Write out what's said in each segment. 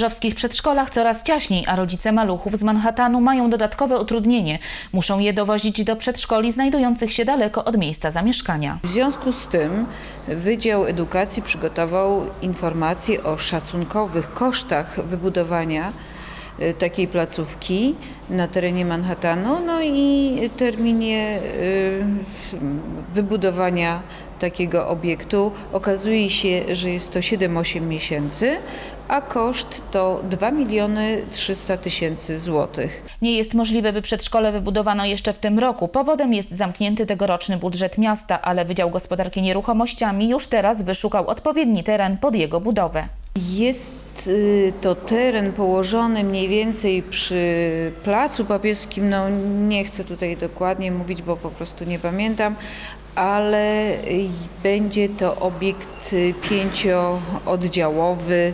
gorzowskich przedszkolach coraz ciaśniej, a rodzice maluchów z Manhattanu mają dodatkowe utrudnienie. Muszą je dowozić do przedszkoli znajdujących się daleko od miejsca zamieszkania. W związku z tym Wydział Edukacji przygotował informacje o szacunkowych kosztach wybudowania takiej placówki na terenie Manhattanu, no i terminie y, wybudowania takiego obiektu. Okazuje się, że jest to 7-8 miesięcy, a koszt to 2 miliony 300 tysięcy złotych. Nie jest możliwe, by przedszkole wybudowano jeszcze w tym roku. Powodem jest zamknięty tegoroczny budżet miasta, ale Wydział Gospodarki Nieruchomościami już teraz wyszukał odpowiedni teren pod jego budowę. Jest y, to teren położony mniej więcej przy Placu Papieskim. No, nie chcę tutaj dokładnie mówić, bo po prostu nie pamiętam, ale y, będzie to obiekt y, pięciooddziałowy.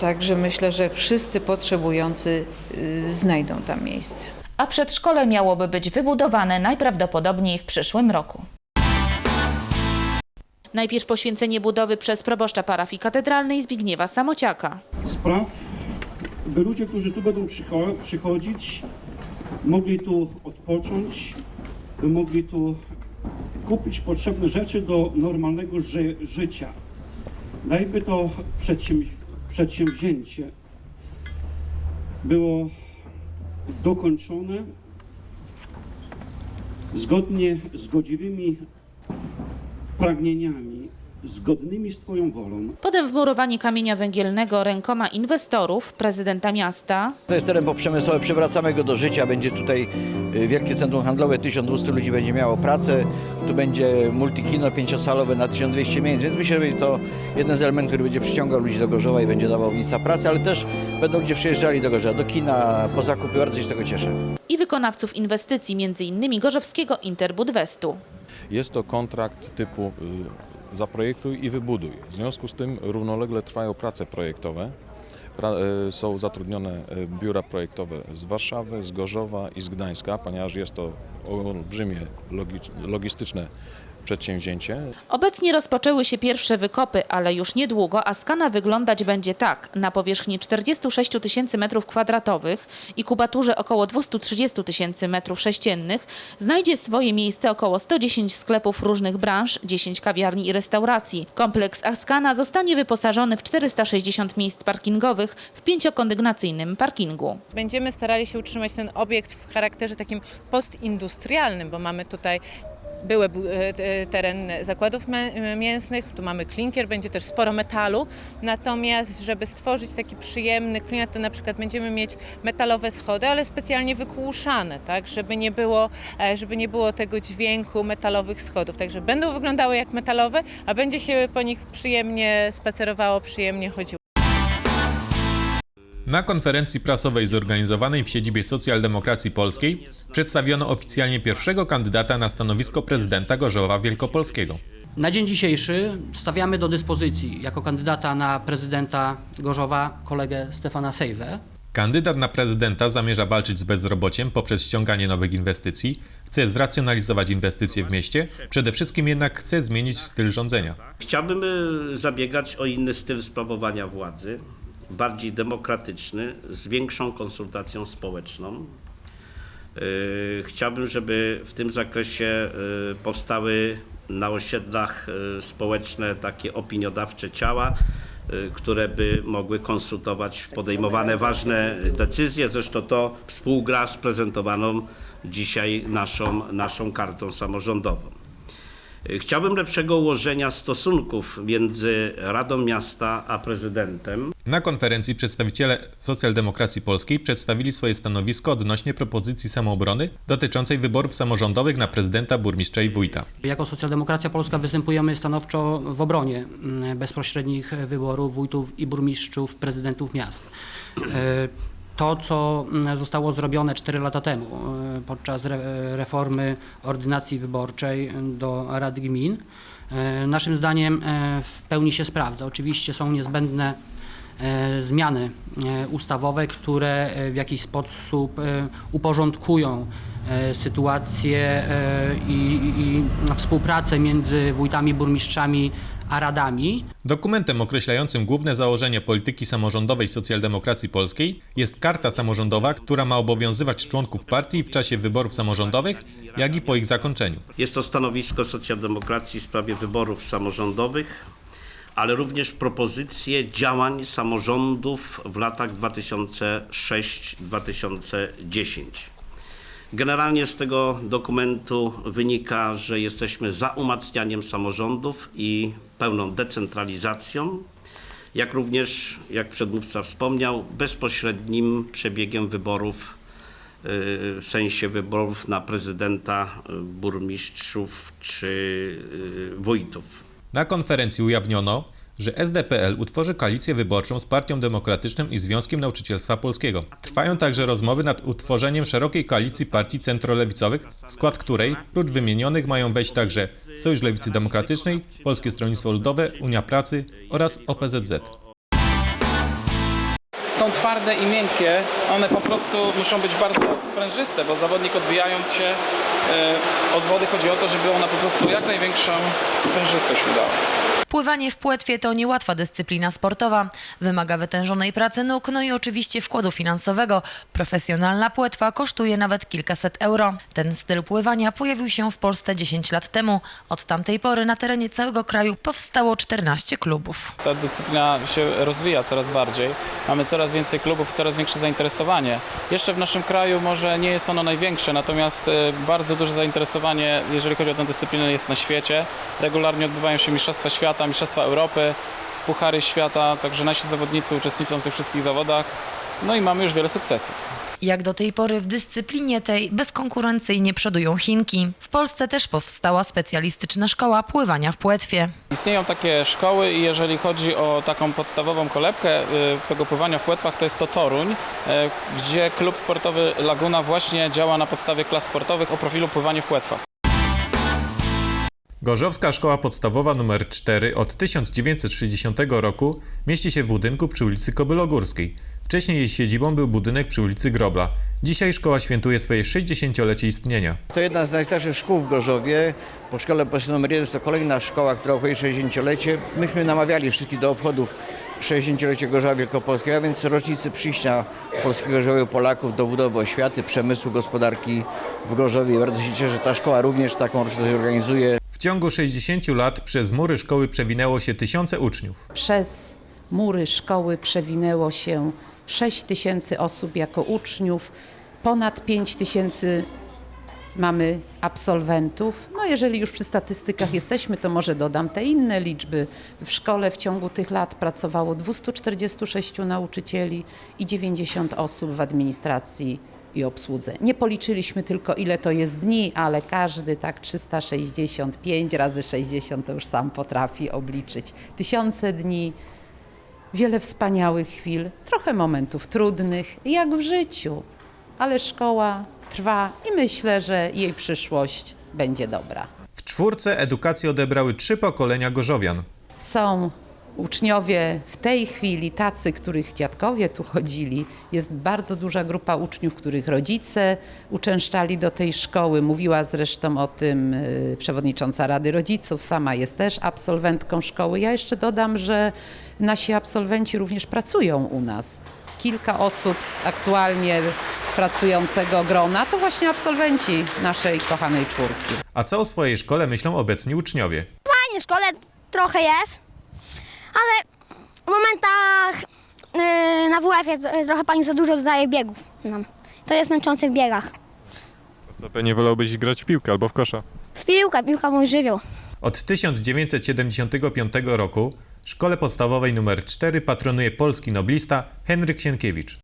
Także myślę, że wszyscy potrzebujący znajdą tam miejsce. A przedszkole miałoby być wybudowane najprawdopodobniej w przyszłym roku. Najpierw poświęcenie budowy przez proboszcza parafii katedralnej Zbigniewa Samociaka. spraw, by ludzie, którzy tu będą przycho- przychodzić, mogli tu odpocząć, by mogli tu kupić potrzebne rzeczy do normalnego ży- życia. Dajby to przedsięw- przedsięwzięcie było dokończone zgodnie z godziwymi pragnieniami, zgodnymi z Twoją wolą, Potem wmurowanie kamienia węgielnego rękoma inwestorów, prezydenta miasta, To jest teren poprzemysłowy, przywracamy go do życia. Będzie tutaj y, wielkie centrum handlowe, 1200 ludzi będzie miało pracę. Tu będzie multikino pięciosalowe na 1200 miejsc, więc myślę, że będzie to jeden z elementów, który będzie przyciągał ludzi do Gorzowa i będzie dawał miejsca pracy, ale też będą ludzie przyjeżdżali do Gorzowa, do kina, po zakupy. Bardzo się z tego cieszę. i wykonawców inwestycji, m.in. Gorzowskiego Interbudwestu. Jest to kontrakt typu y, zaprojektuj i wybuduj. W związku z tym równolegle trwają prace projektowe. Y, są zatrudnione y, biura projektowe z Warszawy, z Gorzowa i z Gdańska, ponieważ jest to olbrzymie logi- logistyczne przedsięwzięcie. Obecnie rozpoczęły się pierwsze wykopy, ale już niedługo Askana wyglądać będzie tak. Na powierzchni 46 tysięcy metrów kwadratowych i kubaturze około 230 tysięcy metrów sześciennych znajdzie swoje miejsce około 110 sklepów różnych branż, 10 kawiarni i restauracji. Kompleks Askana zostanie wyposażony w 460 miejsc parkingowych w pięciokondygnacyjnym parkingu. Będziemy starali się utrzymać ten obiekt w charakterze takim postindustrialnym, bo mamy tutaj były e, e, teren zakładów mięsnych, tu mamy klinkier, będzie też sporo metalu. Natomiast, żeby stworzyć taki przyjemny klimat, to na przykład będziemy mieć metalowe schody, ale specjalnie wykłuszane, tak, żeby nie było, e, żeby nie było tego dźwięku metalowych schodów. Także będą wyglądały jak metalowe, a będzie się po nich przyjemnie spacerowało, przyjemnie chodziło. Na konferencji prasowej zorganizowanej w siedzibie Socjaldemokracji Polskiej przedstawiono oficjalnie pierwszego kandydata na stanowisko prezydenta Gorzowa Wielkopolskiego. Na dzień dzisiejszy stawiamy do dyspozycji jako kandydata na prezydenta Gorzowa kolegę Stefana Sejwę. Kandydat na prezydenta zamierza walczyć z bezrobociem poprzez ściąganie nowych inwestycji, chce zracjonalizować inwestycje w mieście, przede wszystkim jednak chce zmienić styl rządzenia. Chciałbym y, zabiegać o inny styl sprawowania władzy, bardziej demokratyczny, z większą konsultacją społeczną. Y, Chciałbym, żeby w tym zakresie y, powstały na osiedlach y, społeczne takie opiniodawcze ciała, które by mogły konsultować podejmowane ważne decyzje. Zresztą to współgra z prezentowaną dzisiaj naszą, naszą kartą samorządową. Chciałbym lepszego ułożenia stosunków między Radą Miasta a prezydentem. Na konferencji przedstawiciele Socjaldemokracji Polskiej przedstawili swoje stanowisko odnośnie propozycji samoobrony dotyczącej wyborów samorządowych na prezydenta, burmistrza i wójta. Jako Socjaldemokracja Polska występujemy stanowczo w obronie mm, bezpośrednich wyborów wójtów i burmistrzów, prezydentów miast. To, co mm, zostało zrobione 4 lata temu e, podczas re- reformy ordynacji wyborczej do Rady Gmin, e, naszym zdaniem e, w pełni się sprawdza. Oczywiście są niezbędne zmiany e, ustawowe, które e, w jakiś sposób e, uporządkują e, sytuację e, i, i i współpracę między wójtami, burmistrzami a radami Dokumentem określającym główne założenie polityki samorządowej socjaldemokracji polskiej jest karta samorządowa, która ma obowiązywać członków partii w czasie wyborów samorządowych, jak i po ich zakończeniu. Jest to stanowisko socjaldemokracji w sprawie wyborów samorządowych, ale również propozycje działań samorządów w latach 2006-2010. Generalnie z tego dokumentu wynika, że jesteśmy za umacnianiem samorządów i pełną decentralizacją, jak również, jak przedmówca wspomniał, bezpośrednim przebiegiem wyborów y, w sensie wyborów na prezydenta, y, burmistrzów czy y, wójtów. Na konferencji ujawniono, że SDPL utworzy koalicję wyborczą z Partią Demokratyczną i Związkiem Nauczycielstwa Polskiego. Trwają także rozmowy nad utworzeniem szerokiej koalicji partii centrolewicowych, w skład której, prócz wymienionych, mają wejść także Sojusz Lewicy Demokratycznej, Polskie Stronnictwo Ludowe, Unia Pracy oraz OPZZ. są twarde i miękkie, one po prostu muszą być bardzo sprężyste, bo zawodnik odbijając się od wody chodzi o to, żeby ona po prostu jak największą sprężystość mu dała. Pływanie w płetwie to niełatwa dyscyplina sportowa. Wymaga wytężonej pracy nóg, no i oczywiście wkładu finansowego. Profesjonalna płetwa kosztuje nawet kilkaset euro. Ten styl pływania pojawił się w Polsce 10 lat temu. Od tamtej pory na terenie całego kraju powstało 14 klubów. Ta dyscyplina się rozwija coraz bardziej. Mamy coraz więcej klubów coraz większe zainteresowanie. Jeszcze w naszym kraju może nie jest ono największe, natomiast e, bardzo duże zainteresowanie, jeżeli chodzi o tę dyscyplinę, jest na świecie. Regularnie odbywają się Mistrzostwa Świata, Mistrzostwa Europy, Puchary Świata, także nasi zawodnicy uczestniczą w tych wszystkich zawodach. No i mamy już wiele sukcesów. Jak do tej pory w dyscyplinie tej bezkonkurencyjnie przodują Chinki. W Polsce też powstała specjalistyczna szkoła pływania w płetwie. Istnieją takie szkoły i jeżeli chodzi o taką podstawową kolebkę y, tego pływania w płetwach, to jest to Toruń, y, gdzie klub sportowy Laguna właśnie działa na podstawie klas sportowych o profilu pływanie w płetwach. Gorzowska Szkoła Podstawowa nr 4 od 1960 roku mieści się w budynku przy ulicy Kobylogórskiej. Wcześniej jej siedzibą był budynek przy ulicy Grobla. Dzisiaj szkoła świętuje swoje 60-lecie istnienia. To jedna z najstarszych szkół w Gorzowie. Po szkole podstawowej nr 1 jest to kolejna szkoła, która obchodzi 60-lecie. Myśmy namawiali wszystkich do obchodów 60-lecia Gorzowa Wielkopolskiego, a więc rocznicy przyjścia polskiego żołnierza Polaków do budowy oświaty, przemysłu, gospodarki w Gorzowie. Bardzo się cieszę, że ta szkoła również taką rocznicę organizuje. W ciągu 60 lat przez mury szkoły przewinęło się tysiące uczniów. Przez mury szkoły przewinęło się 6 tysięcy osób jako uczniów, ponad 5 tysięcy mamy absolwentów. No jeżeli już przy statystykach jesteśmy, to może dodam te inne liczby. W szkole w ciągu tych lat pracowało 246 nauczycieli i 90 osób w administracji i obsłudze. Nie policzyliśmy tylko ile to jest dni, ale każdy tak 365 razy 60 to już sam potrafi obliczyć. Tysiące dni, wiele wspaniałych chwil, trochę momentów trudnych, jak w życiu, ale szkoła trwa i myślę, że jej przyszłość będzie dobra. W czwórce edukację odebrały trzy pokolenia gorzowian. Są uczniowie w tej chwili tacy, których dziadkowie tu chodzili. Jest bardzo duża grupa uczniów, których rodzice uczęszczali do tej szkoły. Mówiła zresztą o tym y, przewodnicząca Rady Rodziców, sama jest też absolwentką szkoły. Ja jeszcze dodam, że nasi absolwenci również pracują u nas. Kilka osób z aktualnie pracującego grona to właśnie absolwenci naszej kochanej czwórki. A co o swojej szkole myślą obecni uczniowie? Fajnie w szkole trochę jest, ale w momentach yy, na WF-ie trochę pani za dużo dodaje biegów nam. To jest męczące w biegach. Co pewnie wolałbyś grać w piłkę albo w kosza. W piłkę, piłka mój żywioł. Od 1975 roku w szkole podstawowej nr 4 patronuje polski noblista Henryk Sienkiewicz.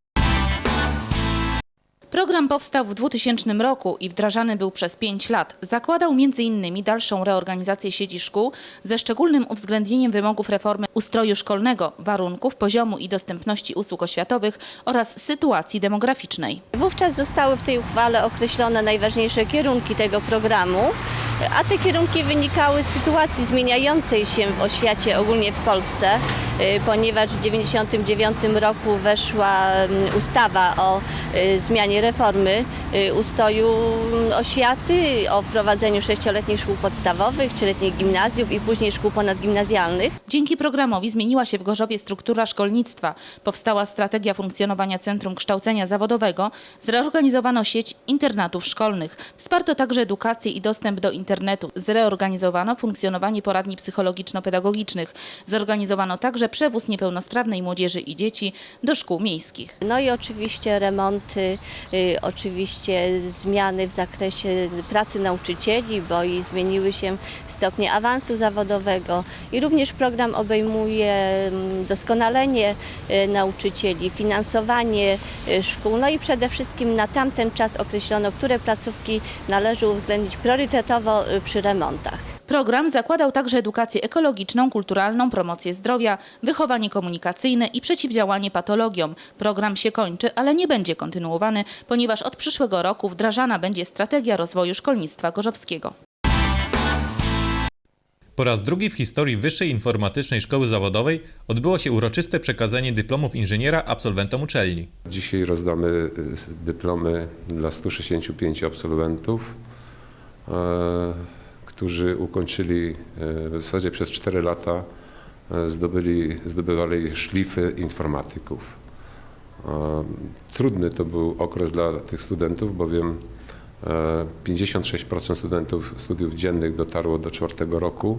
Program powstał w 2000 roku i wdrażany był przez 5 lat. Zakładał m.in. dalszą reorganizację sieci szkół ze szczególnym uwzględnieniem wymogów reformy ustroju szkolnego, warunków, poziomu i dostępności usług oświatowych oraz sytuacji demograficznej. Wówczas zostały w tej uchwale określone najważniejsze kierunki tego programu a te kierunki wynikały z sytuacji zmieniającej się w oświacie ogólnie w Polsce, y, ponieważ w 1999 roku weszła mm, ustawa o y, zmianie reformy y, ustoju mm, oświaty, o wprowadzeniu sześcioletnich szkół podstawowych, trzyletnich gimnazjów i później szkół ponadgimnazjalnych. Dzięki programowi zmieniła się w Gorzowie struktura szkolnictwa. Powstała strategia funkcjonowania Centrum Kształcenia Zawodowego, zreorganizowano sieć internatów szkolnych. Wsparto także edukację i dostęp do internetu. Zreorganizowano funkcjonowanie poradni psychologiczno-pedagogicznych. Zorganizowano także przewóz niepełnosprawnej młodzieży i dzieci do szkół miejskich. No i oczywiście remonty, oczywiście zmiany w zakresie pracy nauczycieli, bo i zmieniły się stopnie awansu zawodowego i również program obejmuje mm, doskonalenie y, nauczycieli, finansowanie y, szkół, no i przede wszystkim na tamten czas określono, które placówki należy uwzględnić priorytetowo y, przy remontach. Program zakładał także edukację ekologiczną, kulturalną, promocję zdrowia, wychowanie komunikacyjne i przeciwdziałanie patologiom. Program się kończy, ale nie będzie kontynuowany, ponieważ od przyszłego roku wdrażana będzie strategia rozwoju szkolnictwa gorzowskiego. Po raz drugi w historii Wyższej Informatycznej Szkoły Zawodowej odbyło się uroczyste przekazanie dyplomów inżyniera absolwentom uczelni. Dzisiaj rozdamy y, dyplomy dla 165 absolwentów, e, którzy ukończyli e, w zasadzie przez 4 lata e, zdobyli, zdobywali szlify informatyków. E, Trudny to był okres dla tych studentów, bowiem e, 56% studentów studiów dziennych dotarło do czwartego roku,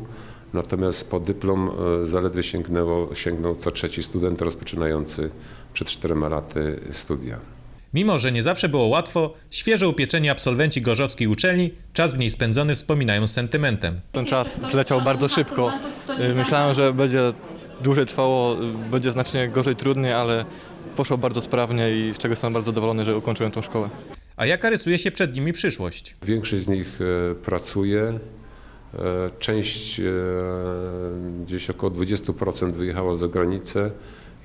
natomiast po dyplom zaledwie sięgnęło, sięgnął co trzeci student rozpoczynający przed czterema laty studia. Mimo, że nie zawsze było łatwo, świeżo upieczeni absolwenci gorzowskiej uczelni czas w niej spędzony wspominają z sentymentem. Ten czas zleciał bardzo szybko. Y, Myślałem, że będzie dłużej trwało, y, będzie znacznie gorzej, trudniej, ale poszło bardzo sprawnie i z czego jestem bardzo zadowolony, że ukończyłem tą szkołę. A jaka rysuje się przed nimi przyszłość? Większość z nich e, pracuje, e, część, e, gdzieś około 20% wyjechało za granicę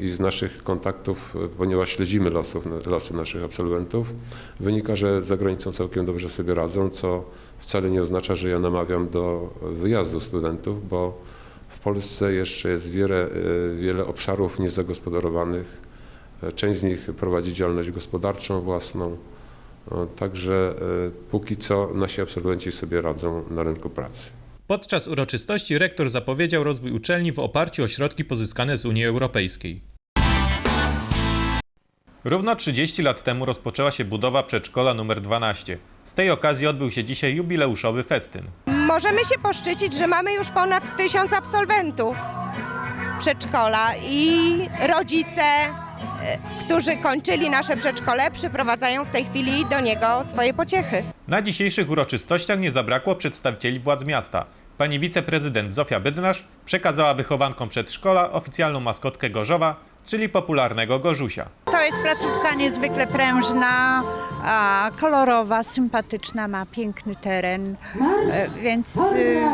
i z naszych kontaktów, e, ponieważ śledzimy losów, losy naszych absolwentów, wynika, że za granicą całkiem dobrze sobie radzą, co wcale nie oznacza, że ja namawiam do wyjazdu studentów, bo w Polsce jeszcze jest wiele, e, wiele obszarów niezagospodarowanych. E, Część z nich prowadzi działalność gospodarczą własną. Także póki co nasi absolwenci sobie radzą na rynku pracy. Podczas uroczystości rektor zapowiedział rozwój uczelni w oparciu o środki pozyskane z Unii Europejskiej. Równo 30 lat temu rozpoczęła się budowa przedszkola nr 12. Z tej okazji odbył się dzisiaj jubileuszowy festyn. Możemy się poszczycić, że mamy już ponad tysiąc absolwentów przedszkola i rodzice, e, którzy kończyli nasze przedszkole, przyprowadzają w tej chwili do niego swoje pociechy. Na dzisiejszych uroczystościach nie zabrakło przedstawicieli władz miasta. Pani wiceprezydent Zofia Bydnasz przekazała wychowankom przedszkola oficjalną maskotkę Gorzowa, czyli popularnego Gorzusia. To jest placówka niezwykle prężna, a, kolorowa, sympatyczna, ma piękny teren, e, więc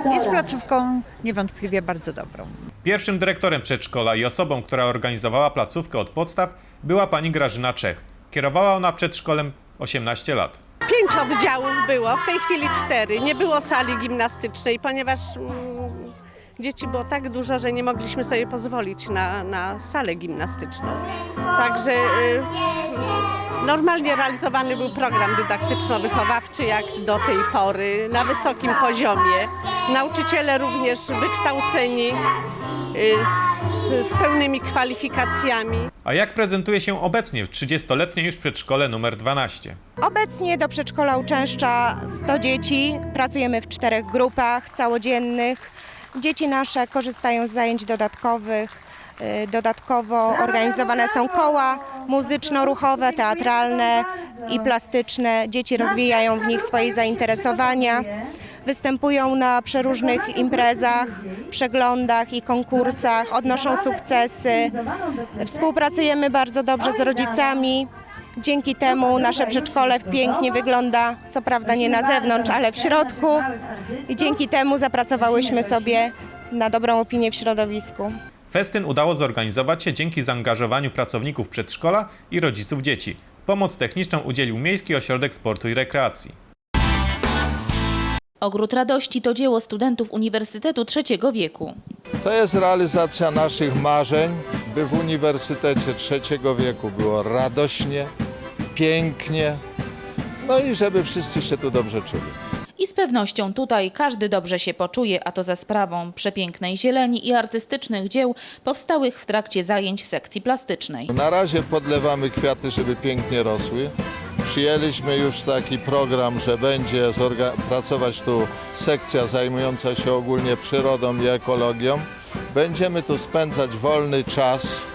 e, jest placówką niewątpliwie bardzo dobrą. Pierwszym dyrektorem przedszkola i osobą, która organizowała placówkę od podstaw, była pani Grażyna Czech. Kierowała ona przedszkolem 18 lat. Pięć oddziałów było, w tej chwili cztery. Nie było sali gimnastycznej, ponieważ mm, dzieci było tak dużo, że nie mogliśmy sobie pozwolić na, na salę gimnastyczną. Także y, normalnie realizowany był program dydaktyczno-wychowawczy jak do tej pory, na wysokim poziomie. Nauczyciele również wykształceni, y, z, z pełnymi kwalifikacjami. A jak prezentuje się obecnie 30-letnie już przedszkole numer 12? Obecnie do przedszkola uczęszcza 100 dzieci, pracujemy w czterech grupach całodziennych. Dzieci nasze korzystają z zajęć dodatkowych. Y, Dodatkowo organizowane są koła muzyczno-ruchowe, teatralne i plastyczne. Dzieci rozwijają w nich swoje zainteresowania. Występują na przeróżnych imprezach, przeglądach i konkursach, odnoszą sukcesy. Współpracujemy bardzo dobrze z rodzicami. Dzięki temu nasze przedszkole pięknie wygląda, co prawda nie na zewnątrz, ale w środku. I dzięki temu zapracowałyśmy sobie na dobrą opinię w środowisku. Festyn udało zorganizować się dzięki zaangażowaniu pracowników przedszkola i rodziców dzieci. Pomoc techniczną udzielił Miejski Ośrodek Sportu i Rekreacji. Ogród Radości to dzieło studentów Uniwersytetu Trzeciego Wieku. To jest realizacja naszych marzeń, by w Uniwersytecie Trzeciego Wieku było radośnie, pięknie, no i żeby wszyscy się tu dobrze czuli. I z pewnością tutaj każdy dobrze się poczuje, a to za sprawą przepięknej zieleni i artystycznych dzieł powstałych w trakcie zajęć sekcji plastycznej. Na razie podlewamy kwiaty, żeby pięknie rosły. Przyjęliśmy już taki program, że będzie pracować tu sekcja zajmująca się ogólnie przyrodą i ekologią. Będziemy tu spędzać wolny czas.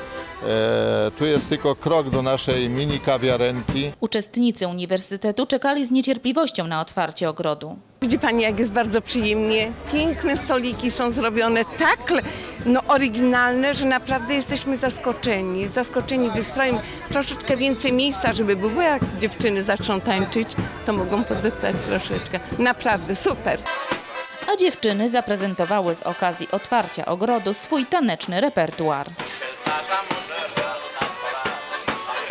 E, tu jest tylko krok do naszej mini kawiarenki. Uczestnicy uniwersytetu czekali z niecierpliwością na otwarcie ogrodu. Widzi Pani, jak jest bardzo przyjemnie. Piękne stoliki są zrobione tak no, oryginalne, że naprawdę jesteśmy zaskoczeni. Zaskoczeni wystrojem. Troszeczkę więcej miejsca, żeby było, jak dziewczyny zaczną tańczyć, to mogą podeptać troszeczkę. Naprawdę, super. A dziewczyny zaprezentowały z okazji otwarcia ogrodu swój taneczny repertuar.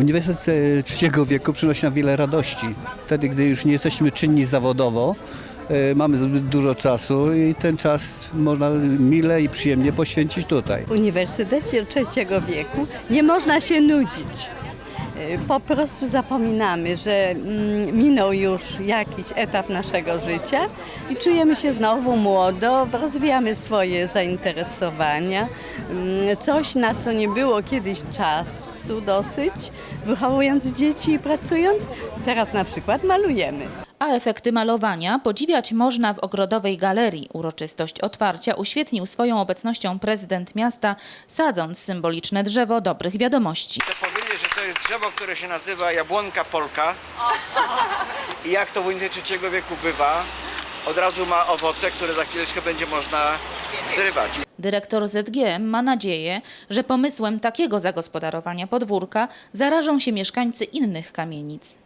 Uniwersytet trzeciego wieku przynosi nam wiele radości. Wtedy, gdy już nie jesteśmy czynni zawodowo, e, mamy zbyt dużo czasu i ten czas można mile i przyjemnie poświęcić tutaj. W Uniwersytecie Trzeciego Wieku nie można się nudzić. Y, Po prostu zapominamy, że mm, minął już jakiś etap naszego życia i czujemy się znowu młodo, rozwijamy swoje zainteresowania, mm, coś na co nie było kiedyś czasu dosyć, wychowując dzieci i pracując, teraz na przykład malujemy. A efekty malowania podziwiać można w ogrodowej galerii. Uroczystość otwarcia uświetnił swoją obecnością prezydent miasta, sadząc symboliczne drzewo dobrych wiadomości. Że to jest drzewo, które się nazywa jabłonka polka. I jak to w Uniwersytecie Trzeciego wieku bywa, od razu ma owoce, które za chwileczkę będzie można zrywać. Dyrektor ZGM ma nadzieję, że pomysłem takiego zagospodarowania podwórka zarażą się mieszkańcy innych kamienic.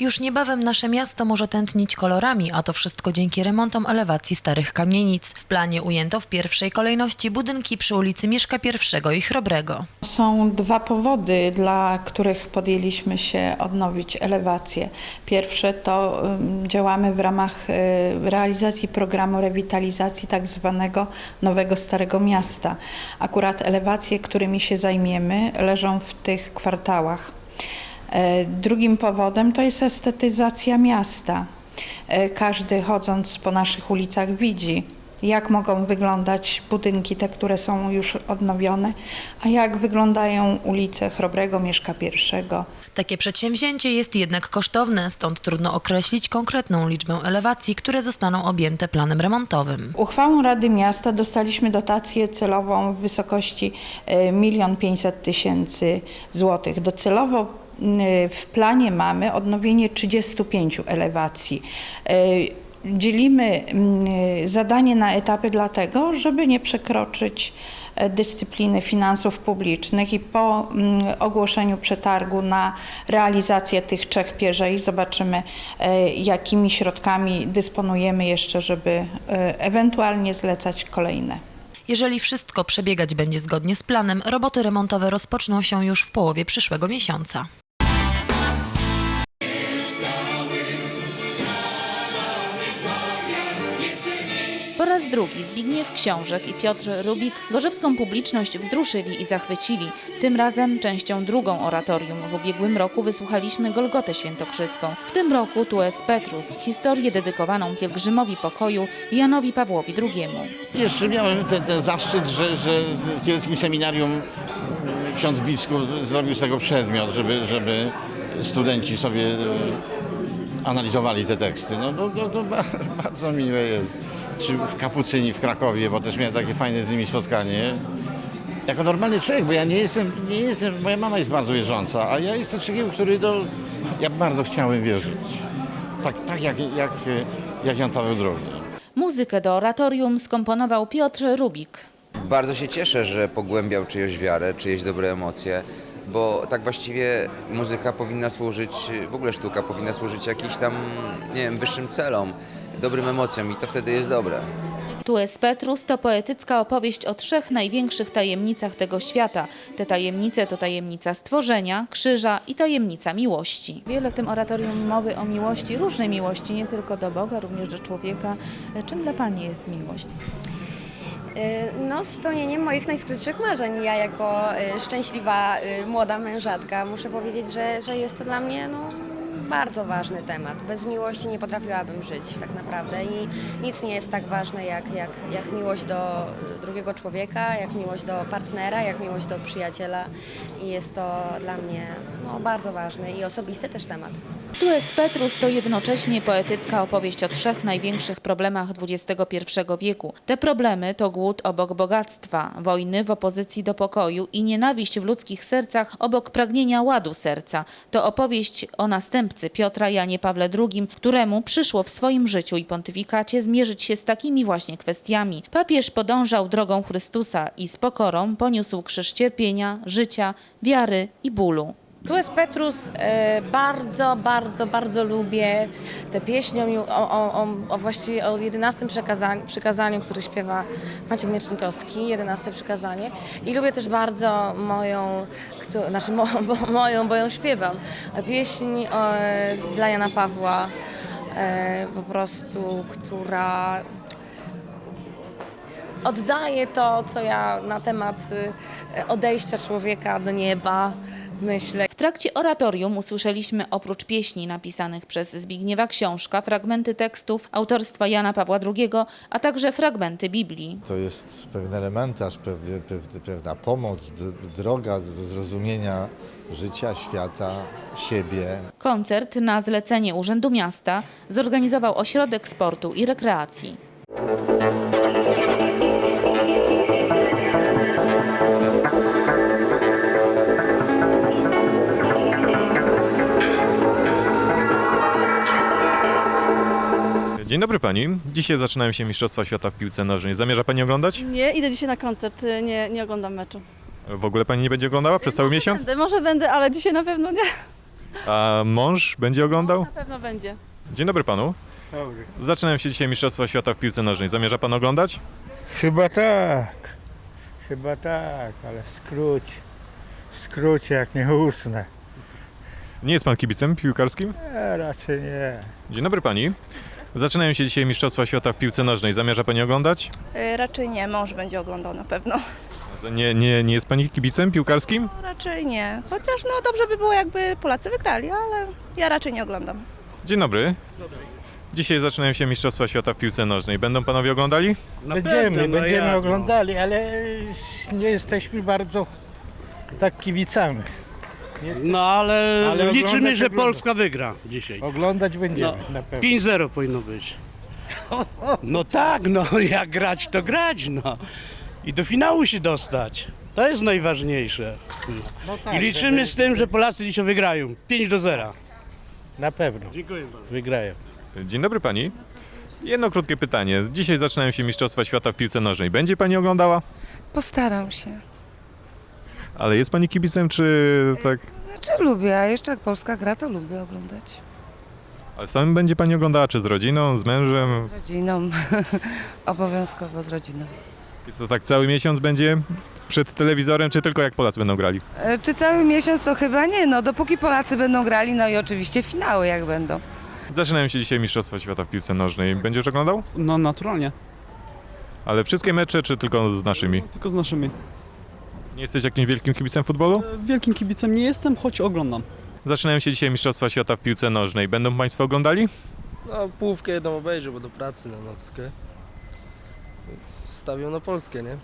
Już niebawem nasze miasto może tętnić kolorami, a to wszystko dzięki remontom elewacji starych kamienic. W planie ujęto w pierwszej kolejności budynki przy ulicy Mieszka I i Chrobrego. Są dwa powody, dla których podjęliśmy się odnowić elewację. Pierwsze to działamy w ramach y, realizacji programu rewitalizacji tak zwanego Nowego Starego Miasta. Akurat elewacje, którymi się zajmiemy, leżą w tych kwartałach. E, Drugim powodem to jest estetyzacja miasta. E, Każdy chodząc po naszych ulicach widzi, jak mogą wyglądać budynki, te, które są już odnowione, a jak wyglądają ulice Chrobrego, Mieszka I. Takie przedsięwzięcie jest jednak kosztowne, stąd trudno określić konkretną liczbę elewacji, które zostaną objęte planem remontowym. Uchwałą Rady Miasta dostaliśmy dotację celową w wysokości 1 500 tysięcy złotych. Docelowo w planie mamy odnowienie 35 elewacji. Y, Dzielimy y, zadanie na etapy dlatego, żeby nie przekroczyć e, dyscypliny finansów publicznych i po mm, ogłoszeniu przetargu na realizację tych trzech pierzei zobaczymy, e, jakimi środkami dysponujemy jeszcze, żeby e, ewentualnie zlecać kolejne. Jeżeli wszystko przebiegać będzie zgodnie z planem, roboty remontowe rozpoczną się już w połowie przyszłego miesiąca. Drugi Zbigniew Książek i Piotr Rubik gorzewską publiczność wzruszyli i zachwycili. Tym razem częścią drugą oratorium. W ubiegłym roku wysłuchaliśmy Golgotę Świętokrzyską. W tym roku Tues Petrus, historię dedykowaną pielgrzymowi pokoju Janowi Pawłowi II. Jeszcze miałem ten, ten zaszczyt, że, że w kieleckim seminarium ksiądz biskup zrobił z tego przedmiot, żeby, żeby studenci sobie e, analizowali te teksty. No, no to ba- bardzo miłe jest. Czy w Kapucyni w Krakowie, bo też miałem takie fajne z nimi spotkanie. Jako normalny człowiek, bo ja nie jestem, nie jestem, moja mama jest bardzo wierząca, a ja jestem człowiekiem, który do, ja bardzo chciałem wierzyć. Tak, tak jak, jak, jak Jan Paweł II. Muzykę do oratorium skomponował Piotr Rubik. Bardzo się cieszę, że pogłębiał czyjąś wiarę, czyjeś dobre emocje, bo tak właściwie muzyka powinna służyć, w ogóle sztuka powinna służyć jakimś tam, nie wiem, wyższym celom, dobrym emocjom i to wtedy jest dobre. Tues Petrus to poetycka opowieść o trzech największych tajemnicach tego świata. Te tajemnice to tajemnica stworzenia, krzyża i tajemnica miłości. Wiele w tym oratorium mowy o miłości, różnej miłości, nie tylko do Boga, również do człowieka. Czym dla Pani jest miłość? No, spełnieniem moich najskrytszych marzeń. Ja jako y, szczęśliwa y, młoda mężatka muszę powiedzieć, że, że jest to dla mnie no, bardzo ważny temat. Bez miłości nie potrafiłabym żyć tak naprawdę i nic nie jest tak ważne jak, jak, jak miłość do drugiego człowieka, jak miłość do partnera, jak miłość do przyjaciela i jest to dla mnie no, bardzo ważny i osobisty też temat. Tues Petrus to jednocześnie poetycka opowieść o trzech największych problemach XXI wieku. Te problemy to głód obok bogactwa, wojny w opozycji do pokoju i nienawiść w ludzkich sercach obok pragnienia ładu serca. To opowieść o następcy Piotra Janie Pawle II, któremu przyszło w swoim życiu i pontyfikacie zmierzyć się z takimi właśnie kwestiami. Papież podążał drogą Chrystusa i z pokorą poniósł krzyż cierpienia, życia, wiary i bólu. Tu jest Petrus, e, bardzo, bardzo, bardzo lubię tę pieśń o, o, o, właściwie o 11 przekazaniu, przykazaniu, który śpiewa Maciek Miecznikowski, 11 przykazanie. I lubię też bardzo moją, któ- znaczy mo, bo, moją, bo ją śpiewam, pieśń o, dla Jana Pawła, e, po prostu, która oddaje to, co ja na temat y, odejścia człowieka do nieba myślę. W trakcie oratorium usłyszeliśmy oprócz pieśni napisanych przez Zbigniewa Książka, fragmenty tekstów autorstwa Jana Pawła II, a także fragmenty Biblii. To jest pewien elementarz, pewna pomoc, droga do zrozumienia życia, świata, siebie. Koncert na zlecenie Urzędu Miasta zorganizował Ośrodek Sportu i Rekreacji. Dzień dobry pani. Dzisiaj zaczynają się Mistrzostwa Świata w piłce nożnej. Zamierza pani oglądać? Nie, idę dzisiaj na koncert, y, nie, nie oglądam meczu. W ogóle pani nie będzie oglądała przez cały miesiąc? Będę, może będę, ale dzisiaj na pewno nie. A mąż będzie oglądał? Na pewno będzie. Dzień dobry panu. Zaczynają się dzisiaj Mistrzostwa Świata w piłce nożnej. Zamierza pan oglądać? Chyba tak. Chyba tak, ale skróć. Skróć jak nie usnę. Nie jest pan kibicem piłkarskim? E, raczej nie. Dzień dobry pani. Zaczynają się dzisiaj Mistrzostwa Świata w piłce nożnej. Zamierza pani oglądać? Y, Raczej nie, mąż będzie oglądał na pewno. Nie, nie, nie jest pani kibicem piłkarskim? Raczej nie. Chociaż no dobrze by było jakby Polacy wygrali, ale ja raczej nie oglądam. Dzień dobry. Dzisiaj zaczynają się Mistrzostwa Świata w piłce nożnej. Będą panowie oglądali? Będziemy, pewno, no będziemy jak, no. oglądali, ale nie jesteśmy bardzo tak kibicami. No ale, Ale liczymy, oglądać że. Polska wygra dzisiaj. Oglądać będziemy No, na pewno. 5-0 powinno być. No tak, no jak grać, to grać, no. I do finału się dostać. To jest najważniejsze. No tak, I liczymy z tym, że Polacy dzisiaj wygrają. 5 do 0. Na pewno. Dziękuję bardzo. Wygrają. Dzień dobry pani. Jedno krótkie pytanie. Dzisiaj zaczynają się Mistrzostwa Świata w piłce nożnej. Będzie pani oglądała? Postaram się. Ale jest pani kibicem, czy tak? Znaczy lubię, a jeszcze jak Polska gra, to lubię oglądać. Ale samym będzie pani oglądała, czy z rodziną, z mężem? Z rodziną, obowiązkowo z rodziną. Jest to tak cały miesiąc będzie przed telewizorem, czy tylko jak Polacy będą grali? E, Czy cały miesiąc to chyba nie, no dopóki Polacy będą grali, no i oczywiście finały jak będą. Zaczynają się dzisiaj Mistrzostwa Świata w piłce nożnej. Będziesz oglądał? No naturalnie, Ale wszystkie mecze, czy tylko z naszymi? tylko z naszymi. Nie jesteś jakimś wielkim kibicem futbolu? Wielkim kibicem nie jestem, choć oglądam. Zaczynają się dzisiaj Mistrzostwa Świata w piłce nożnej. Będą państwo oglądali? No, połówkę jedną obejrzę, bo do pracy na nockę. Stawią na Polskę, nie?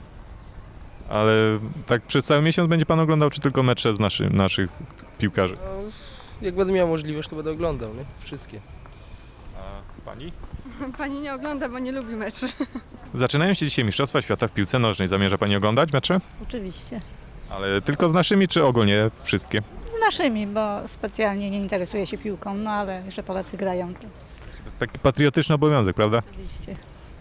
Ale tak przez cały miesiąc będzie pan oglądał, czy tylko mecze z naszy, naszych piłkarzy? No, jak będę miał możliwość, to będę oglądał, nie? Wszystkie. A pani? Pani nie ogląda, bo nie lubi meczy. Zaczynają się dzisiaj Mistrzostwa Świata w piłce nożnej. Zamierza pani oglądać mecze? Oczywiście. Ale tylko z naszymi, czy ogólnie wszystkie? Z naszymi, bo specjalnie nie interesuje się piłką, no ale jeszcze Polacy grają. To Taki patriotyczny obowiązek, prawda? oczywiście.